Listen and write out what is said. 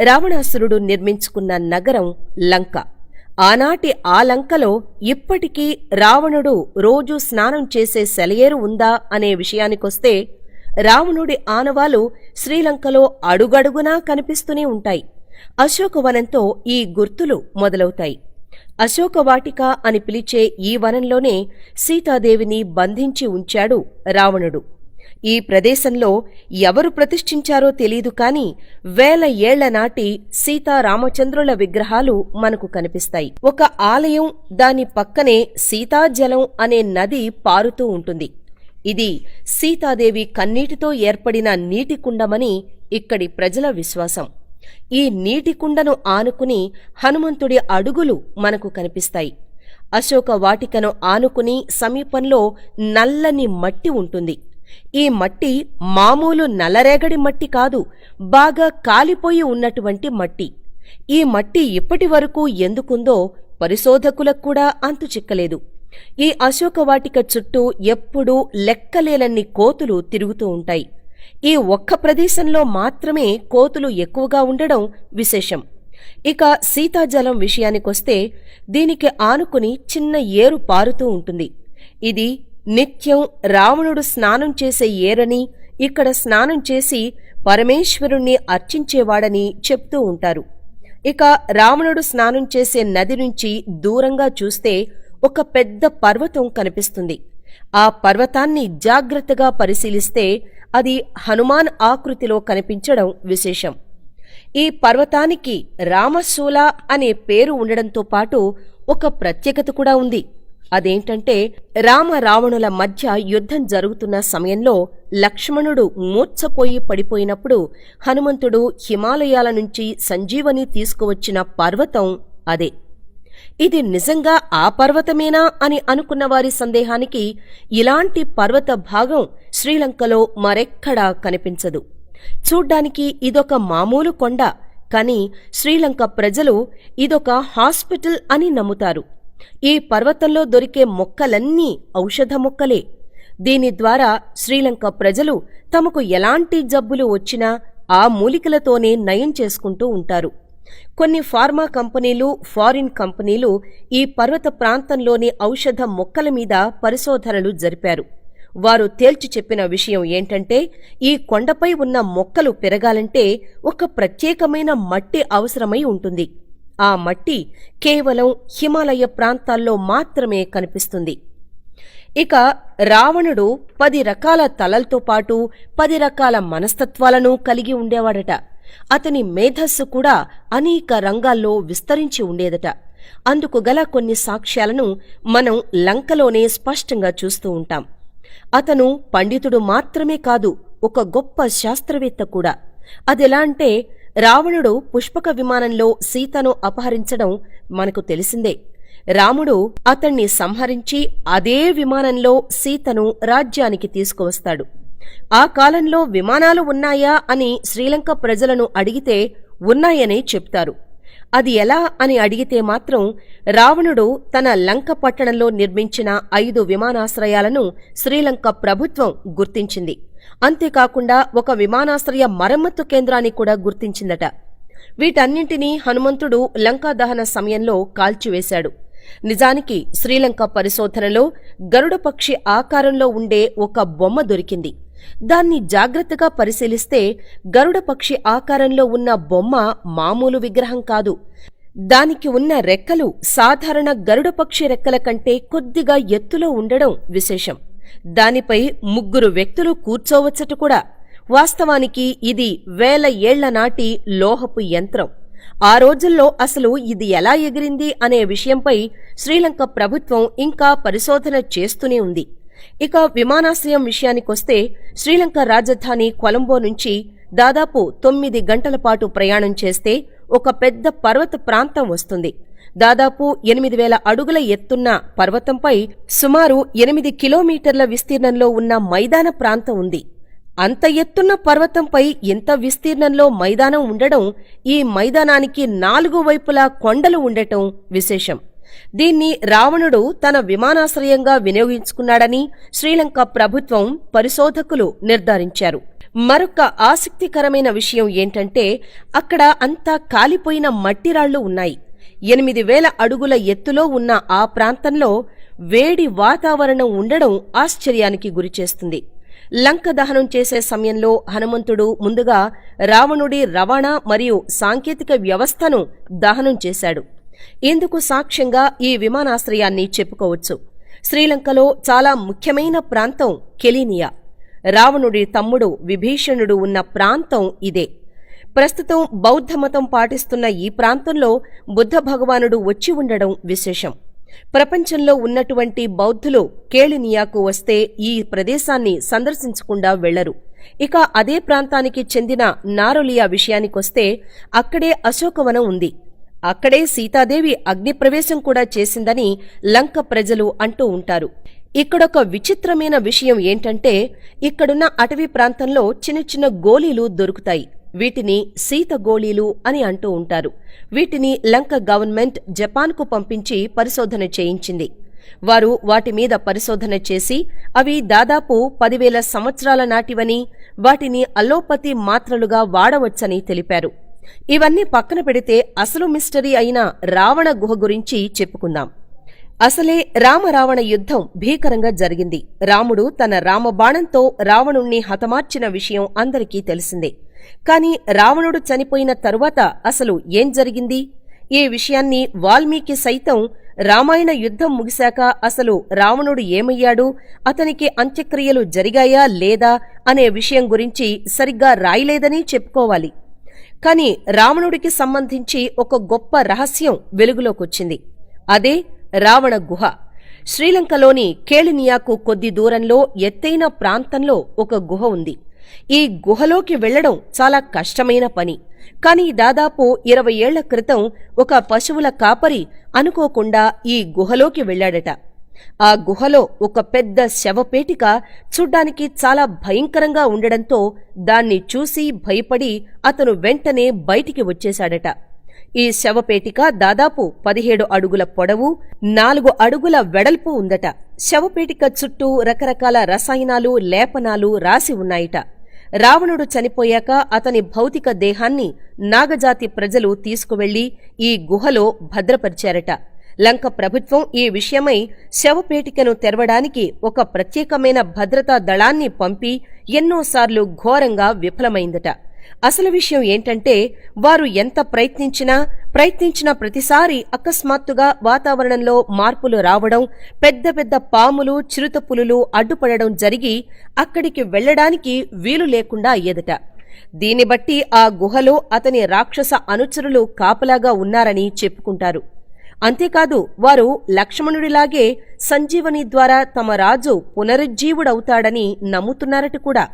రావణాసురుడు నిర్మించుకున్న నగరం లంక. ఆనాటి ఆ లంకలో ఇప్పటికీ రావణుడు రోజు స్నానం చేసే సెలయేరు ఉందా అనే విషయానికొస్తే రావణుడి ఆనవాలు శ్రీలంకలో అడుగడుగునా కనిపిస్తూనే ఉంటాయి. అశోకవనంతో ఈ గుర్తులు మొదలవుతాయి. అశోకవాటిక అని పిలిచే ఈ వనంలోనే సీతాదేవిని బంధించి ఉంచాడు రావణుడు. ఈ ప్రదేశంలో ఎవరు ప్రతిష్ఠించారో తెలీదు కాని వేల ఏళ్ళ నాటి సీతారామచంద్రుల విగ్రహాలు మనకు కనిపిస్తాయి. ఒక ఆలయం దాని పక్కనే సీతాజలం అనే నది పారుతూ ఉంటుంది. ఇది సీతాదేవి కన్నీటితో ఏర్పడిన నీటి కుండమని ఇక్కడి ప్రజల విశ్వాసం. ఈ నీటి కుండను ఆనుకుని హనుమంతుడి అడుగులు మనకు కనిపిస్తాయి. అశోక వాటికను ఆనుకుని సమీపంలో నల్లని మట్టి ఉంటుంది. ఈ మట్టి మామూలు నల్లరేగడి మట్టి కాదు బాగా కాలిపోయి ఉన్నటువంటి మట్టి. ఈ మట్టి ఇప్పటి వరకు ఎందుకుందో పరిశోధకులకు కూడా అంతు చిక్కలేదు. ఈ అశోకవాటిక చుట్టూ ఎప్పుడూ లెక్కలేనన్ని కోతులు తిరుగుతూ ఉంటాయి. ఈ ఒక్క ప్రదేశంలో మాత్రమే కోతులు ఎక్కువగా ఉండడం విశేషం. ఇక సీతాజలం విషయానికొస్తే దీనికి ఆనుకుని చిన్న ఏరు పారుతూ ఉంటుంది. ఇది నిత్యం రావణుడు స్నానం చేసే ఏరని ఇక్కడ స్నానం చేసి పరమేశ్వరుణ్ణి అర్చించేవాడని చెప్తూ ఉంటారు. ఇక రావణుడు స్నానం చేసే నది నుంచి దూరంగా చూస్తే ఒక పెద్ద పర్వతం కనిపిస్తుంది. ఆ పర్వతాన్ని జాగ్రత్తగా పరిశీలిస్తే అది హనుమాన్ ఆకృతిలో కనిపించడం విశేషం. ఈ పర్వతానికి రామశూల అనే పేరు ఉండడంతో పాటు ఒక ప్రత్యేకత కూడా ఉంది. అదేంటంటే రామ రావణుల మధ్య యుద్ధం జరుగుతున్న సమయంలో లక్ష్మణుడు మూర్ఛపోయి పడిపోయినప్పుడు హనుమంతుడు హిమాలయాల నుంచి సంజీవని తీసుకువచ్చిన పర్వతం అదే. ఇది నిజంగా ఆ పర్వతమేనా అని అనుకున్న వారి సందేహానికి ఇలాంటి పర్వత భాగం శ్రీలంకలో మరెక్కడా కనిపించదు. చూడ్డానికి ఇదొక మామూలు కొండ కానీ శ్రీలంక ప్రజలు ఇదొక హాస్పిటల్ అని నమ్ముతారు. ఈ పర్వతంలో దొరికే మొక్కలన్నీ ఔషధ మొక్కలే. దీని ద్వారా శ్రీలంక ప్రజలు తమకు ఎలాంటి జబ్బులు వచ్చినా ఆ మూలికలతోనే నయం చేసుకుంటూ ఉంటారు. కొన్ని ఫార్మా కంపెనీలు ఫారిన్ కంపెనీలు ఈ పర్వత ప్రాంతంలోని ఔషధ మొక్కల మీద పరిశోధనలు జరిపారు. వారు తేల్చి చెప్పిన విషయం ఏంటంటే ఈ కొండపై ఉన్న మొక్కలు పెరగాలంటే ఒక ప్రత్యేకమైన మట్టి అవసరమై ఉంటుంది. ఆ మట్టి కేవలం హిమాలయ ప్రాంతాల్లో మాత్రమే కనిపిస్తుంది. ఇక రావణుడు పది రకాల తలలతో పాటు పది రకాల మనస్తత్వాలను కలిగి ఉండేవాడట. అతని మేధస్సు కూడా అనేక రంగాల్లో విస్తరించి ఉండేదట. అందుకు గల కొన్ని సాక్ష్యాలను మనం లంకలోనే స్పష్టంగా చూస్తూ ఉంటాం. అతను పండితుడు మాత్రమే కాదు ఒక గొప్ప శాస్త్రవేత్త కూడా. అదెలా అంటే రావణుడు పుష్పక విమానంలో సీతను అపహరించడం మనకు తెలిసిందే. రాముడు అతణ్ణి సంహరించి అదే విమానంలో సీతను రాజ్యానికి తీసుకువస్తాడు. ఆ కాలంలో విమానాలు ఉన్నాయా అని శ్రీలంక ప్రజలను అడిగితే ఉన్నాయనే చెప్తారు. అది ఎలా అని అడిగితే మాత్రం రావణుడు తన లంక పట్టణంలో నిర్మించిన ఐదు విమానాశ్రయాలను శ్రీలంక ప్రభుత్వం గుర్తించింది. అంతేకాకుండా ఒక విమానాశ్రయ మరమ్మత్తు కేంద్రాన్ని కూడా గుర్తించిందట. వీటన్నింటినీ హనుమంతుడు లంకా దహన సమయంలో కాల్చివేశాడు. నిజానికి శ్రీలంక పరిశోధనలో గరుడపక్షి ఆకారంలో ఉండే ఒక బొమ్మ దొరికింది. దాన్ని జాగ్రత్తగా పరిశీలిస్తే గరుడపక్షి ఆకారంలో ఉన్న బొమ్మ మామూలు విగ్రహం కాదు. దానికి ఉన్న రెక్కలు సాధారణ గరుడపక్షి రెక్కల కంటే కొద్దిగా ఎత్తులో ఉండడం విశేషం. దానిపై ముగ్గురు వ్యక్తులు కూర్చోవచ్చట కూడా. వాస్తవానికి ఇది వేల ఏళ్ళ నాటి లోహపు యంత్రం. ఆ రోజుల్లో అసలు ఇది ఎలా ఎగిరింది అనే విషయంపై శ్రీలంక ప్రభుత్వం ఇంకా పరిశోధన చేస్తూనే ఉంది. ఇక విమానాశ్రయం విషయానికొస్తే శ్రీలంక రాజధాని కొలంబో నుంచి దాదాపు తొమ్మిది గంటల పాటు ప్రయాణం చేస్తే ఒక పెద్ద పర్వత ప్రాంతం వస్తుంది. దాదాపు ఎనిమిది వేల అడుగుల ఎత్తున్న పర్వతంపై సుమారు ఎనిమిది కిలోమీటర్ల విస్తీర్ణంలో ఉన్న మైదాన ప్రాంతం ఉంది. అంత ఎత్తున్న పర్వతంపై ఇంత విస్తీర్ణంలో మైదానం ఉండడం ఈ మైదానానికి నాలుగు వైపులా కొండలు ఉండటం విశేషం. దీన్ని రావణుడు తన విమానాశ్రయంగా వినియోగించుకున్నాడని శ్రీలంక ప్రభుత్వం పరిశోధకులు నిర్ధారించారు. మరొక ఆసక్తికరమైన విషయం ఏంటంటే అక్కడ అంతా కాలిపోయిన మట్టిరాళ్ళు ఉన్నాయి. ఎనిమిది వేల అడుగుల ఎత్తులో ఉన్న ఆ ప్రాంతంలో వేడి వాతావరణం ఉండడం ఆశ్చర్యానికి గురిచేస్తుంది. లంక దహనం చేసే సమయంలో హనుమంతుడు ముందుగా రావణుడి రవాణా మరియు సాంకేతిక వ్యవస్థను దహనం చేశాడు. ఇందుకు సాక్ష్యంగా ఈ విమానాశ్రయాన్ని చెప్పుకోవచ్చు. శ్రీలంకలో చాలా ముఖ్యమైన ప్రాంతం కెలీనియా. రావణుడి తమ్ముడు విభీషణుడు ఉన్న ప్రాంతం ఇదే. ప్రస్తుతం బౌద్ధమతం పాటిస్తున్న ఈ ప్రాంతంలో బుద్ధ భగవానుడు వచ్చి ఉండడం విశేషం. ప్రపంచంలో ఉన్నటువంటి బౌద్ధులు కేళినియాకు వస్తే ఈ ప్రదేశాన్ని సందర్శించకుండా వెళ్ళరు ఇక అదే ప్రాంతానికి చెందిన నారులియా విషయానికొస్తే అక్కడే అశోకవనం ఉంది. అక్కడే సీతాదేవి అగ్నిప్రవేశం కూడా చేసిందని లంక ప్రజలు అంటూ ఉంటారు. ఇక్కడొక విచిత్రమైన విషయం ఏంటంటే ఇక్కడున్న అటవీ ప్రాంతంలో చిన్న చిన్న గోళీలు దొరుకుతాయి. వీటిని సీత గోళీలు అని అంటూ ఉంటారు. వీటిని లంక గవర్నమెంట్ జపాన్కు పంపించి పరిశోధన చేయించింది. వారు వాటి మీద పరిశోధన చేసి అవి దాదాపు పదివేల సంవత్సరాల నాటివని వాటిని అలోపతి మాత్రలుగా వాడవచ్చని తెలిపారు. ఇవన్నీ పక్కన పెడితే అసలు మిస్టరీ అయిన రావణ గుహ గురించి చెప్పుకుందాం. అసలే రామరావణ యుద్ధం భీకరంగా జరిగింది. రాముడు తన రామబాణంతో రావణుణ్ణి హతమార్చిన విషయం అందరికీ తెలిసిందే. కాని రావణుడు చనిపోయిన తరువాత అసలు ఏం జరిగింది? ఈ విషయాన్ని వాల్మీకి సైతం రామాయణ యుద్ధం ముగిశాక అసలు రావణుడు ఏమయ్యాడు? అతనికి అంత్యక్రియలు జరిగాయా లేదా అనే విషయం గురించి సరిగ్గా రాయలేదని చెప్పుకోవాలి. కాని రావణుడికి సంబంధించి ఒక గొప్ప రహస్యం వెలుగులోకొచ్చింది. అదే రావణ గుహ. శ్రీలంకలోని కేళినియాకు కొద్ది దూరంలో ఎత్తైన ప్రాంతంలో ఒక గుహ ఉంది. ఈ గుహలోకి వెళ్ళడం చాలా కష్టమైన పని. కాని దాదాపు ఇరవై ఏళ్ళ క్రితం ఒక పశువుల కాపరి అనుకోకుండా ఈ గుహలోకి వెళ్ళాడట ఆ గుహలో ఒక పెద్ద శవపేటిక చూడ్డానికి చాలా భయంకరంగా ఉండడంతో దాన్ని చూసి భయపడి అతను వెంటనే బయటికి వచ్చేశాడట. ఈ శవపేటిక దాదాపు పదిహేడు అడుగుల పొడవు నాలుగు అడుగుల వెడల్పు ఉందట. శవపేటిక చుట్టూ రకరకాల రసాయనాలు లేపనాలు రాసి ఉన్నాయిట. రావణుడు చనిపోయాక అతని భౌతిక దేహాన్ని నాగజాతి ప్రజలు తీసుకువెళ్ళి ఈ గుహలో భద్రపరిచారట. లంక ప్రభుత్వం ఈ విషయమై శవపేటికను తెరవడానికి ఒక ప్రత్యేకమైన భద్రతా దళాన్ని పంపి ఎన్నోసార్లు ఘోరంగా విఫలమైందట. అసలు విషయం ఏంటంటే వారు ఎంత ప్రయత్నించినా ప్రయత్నించిన ప్రతిసారి అకస్మాత్తుగా వాతావరణంలో మార్పులు రావడం పెద్ద పెద్ద పాములు చిరుతపులులు అడ్డుపడడం జరిగి అక్కడికి వెళ్ళడానికి వీలు లేకుండా అయ్యేదట. దీన్ని బట్టి ఆ గుహలో అతని రాక్షస అనుచరులు కాపలాగా ఉన్నారని చెప్పుకుంటారు. అంతేకాదు వారు లక్ష్మణుడిలాగే సంజీవని ద్వారా తమ రాజు పునరుజ్జీవుడవుతాడని నమ్ముతున్నారట కూడా.